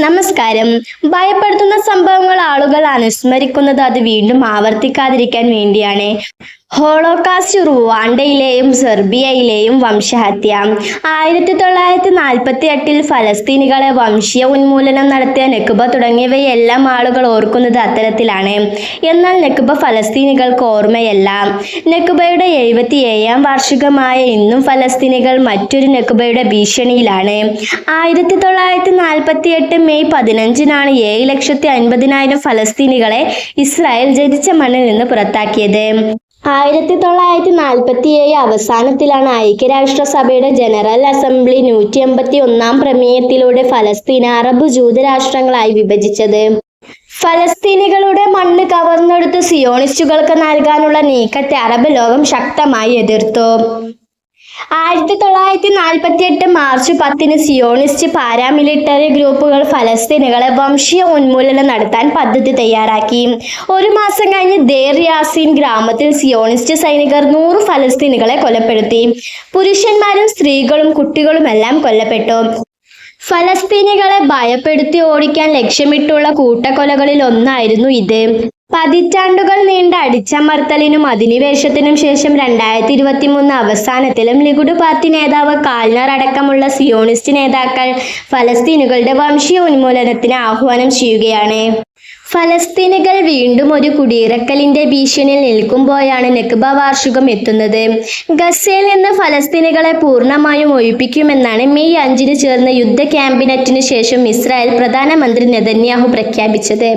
നമസ്കാരം. ഭയപ്പെടുത്തുന്ന സംഭവങ്ങൾ ആളുകൾ അനുസ്മരിക്കുന്നത് അത് വീണ്ടും ആവർത്തിക്കാതിരിക്കാൻ വേണ്ടിയാണ്. ഹോളോകാസ്റ്റ് റുവാണ്ടയിലെയും സെർബിയയിലെയും വംശഹത്യ. ആയിരത്തി തൊള്ളായിരത്തി നാൽപ്പത്തി എട്ടിൽ ഫലസ്തീനികളെ വംശീയ ഉന്മൂലനം നടത്തിയ നെക്കുബ തുടങ്ങിയവയെല്ലാം ആളുകൾ ഓർക്കുന്നത് അത്തരത്തിലാണ്. എന്നാൽ നെക്കുബ ഫലസ്തീനികൾക്ക് ഓർമ്മയല്ല. നെക്കുബയുടെ എഴുപത്തി ഏഴാം വാർഷികമായ ഇന്നും ഫലസ്തീനികൾ മറ്റൊരു നെക്കുബയുടെ ഭീഷണിയിലാണ്. ആയിരത്തി തൊള്ളായിരത്തി നാൽപ്പത്തി എട്ട് മെയ് പതിനഞ്ചിനാണ് ഏഴ് ലക്ഷത്തി അൻപതിനായിരം ഫലസ്തീനികളെ ഇസ്രായേൽ ജനിച്ച മണ്ണിൽ നിന്ന് പുറത്താക്കിയത്. ആയിരത്തി തൊള്ളായിരത്തി നാൽപ്പത്തി ഏഴ് അവസാനത്തിലാണ് ഐക്യരാഷ്ട്രസഭയുടെ ജനറൽ അസംബ്ലി നൂറ്റി എൺപത്തി ഒന്നാം പ്രമേയത്തിലൂടെ ഫലസ്തീൻ അറബ് ജൂതരാഷ്ട്രങ്ങളായി വിഭജിച്ചത്. ഫലസ്തീനികളുടെ മണ്ണ് കവർന്നെടുത്ത് സിയോണിസ്റ്റുകൾക്ക് നൽകാനുള്ള നീക്കത്തെ അറബ് ലോകം ശക്തമായി എതിർത്തു. ആയിരത്തി തൊള്ളായിരത്തി നാൽപ്പത്തി എട്ട് മാർച്ച് പത്തിന് സിയോണിസ്റ്റ് പാരാമിലിറ്ററി ഗ്രൂപ്പുകൾ ഫലസ്തീനുകളെ വംശീയ ഉന്മൂലനം നടത്താൻ പദ്ധതി തയ്യാറാക്കി. ഒരു മാസം കഴിഞ്ഞ് ദേർ യാസീൻ ഗ്രാമത്തിൽ സിയോണിസ്റ്റ് സൈനികർ നൂറ് ഫലസ്തീനുകളെ കൊലപ്പെടുത്തി. പുരുഷന്മാരും സ്ത്രീകളും കുട്ടികളുമെല്ലാം കൊല്ലപ്പെട്ടു. ഫലസ്തീനികളെ ഭയപ്പെടുത്തി ഓടിക്കാൻ ലക്ഷ്യമിട്ടുള്ള കൂട്ടക്കൊലകളിൽ ഒന്നായിരുന്നു ഇത്. പതിറ്റാണ്ടുകൾ നീണ്ട അടിച്ചമർത്തലിനും അധിനിവേശത്തിനും ശേഷം രണ്ടായിരത്തി ഇരുപത്തി മൂന്ന് അവസാനത്തിലും ലിഗുഡ് പാർട്ടി നേതാവ് കാൽനർ അടക്കമുള്ള സിയോണിസ്റ്റ് നേതാക്കൾ ഫലസ്തീനുകളുടെ വംശീയ ഉന്മൂലനത്തിന് ആഹ്വാനം ചെയ്യുകയാണ്. ഫലസ്തീനുകൾ വീണ്ടും ഒരു കുടിയിറക്കലിന്റെ ഭീഷണിയിൽ നിൽക്കുമ്പോഴാണ് നെക്ബ വാർഷികം എത്തുന്നത്. ഗസയിൽ നിന്ന് ഫലസ്തീനുകളെ പൂർണമായും ഒഴിപ്പിക്കുമെന്നാണ് മെയ് അഞ്ചിന് ചേർന്ന യുദ്ധ ക്യാമ്പിനറ്റിന് ശേഷം ഇസ്രായേൽ പ്രധാനമന്ത്രി നെതന്യാഹു പ്രഖ്യാപിച്ചത്.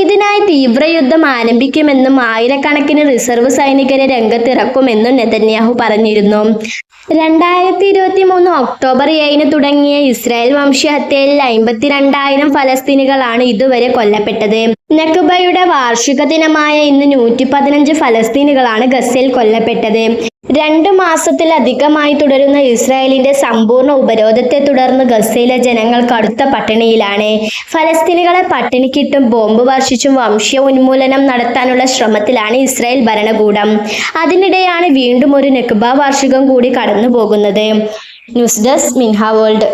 ഇതിനായി തീവ്രയുദ്ധം ആരംഭിക്കുമെന്നും ആയിരക്കണക്കിന് റിസർവ് സൈനികരെ രംഗത്തിറക്കുമെന്നും നെതന്യാഹു പറഞ്ഞിരുന്നു. രണ്ടായിരത്തി ഇരുപത്തി മൂന്ന് ഒക്ടോബർ ഏഴിന് തുടങ്ങിയ ഇസ്രായേൽ വംശഹത്യയിൽ അമ്പത്തിരണ്ടായിരം ഫലസ്തീനികളാണ് ഇതുവരെ കൊല്ലപ്പെട്ടത്. നക്കുബയുടെ വാർഷിക ദിനമായ ഇന്ന് നൂറ്റി പതിനഞ്ച് ഫലസ്തീനുകളാണ് ഗസയിൽ കൊല്ലപ്പെട്ടത്. രണ്ടു മാസത്തിലധികമായി തുടരുന്ന ഇസ്രായേലിന്റെ സമ്പൂർണ ഉപരോധത്തെ തുടർന്ന് ഗസയിലെ ജനങ്ങൾ കടുത്ത പട്ടിണിയിലാണ്. ഫലസ്തീനുകളെ പട്ടിണിക്കിട്ടും ബോംബ് വർഷിച്ചും വംശീയ ഉന്മൂലനം നടത്താനുള്ള ശ്രമത്തിലാണ് ഇസ്രായേൽ ഭരണകൂടം. അതിനിടെയാണ് വീണ്ടും ഒരു നെക്ബ വാർഷികം കൂടി കടന്നു പോകുന്നത് ന്യൂസ് ഡെസ്ക് മിൻഹ വേൾഡ്.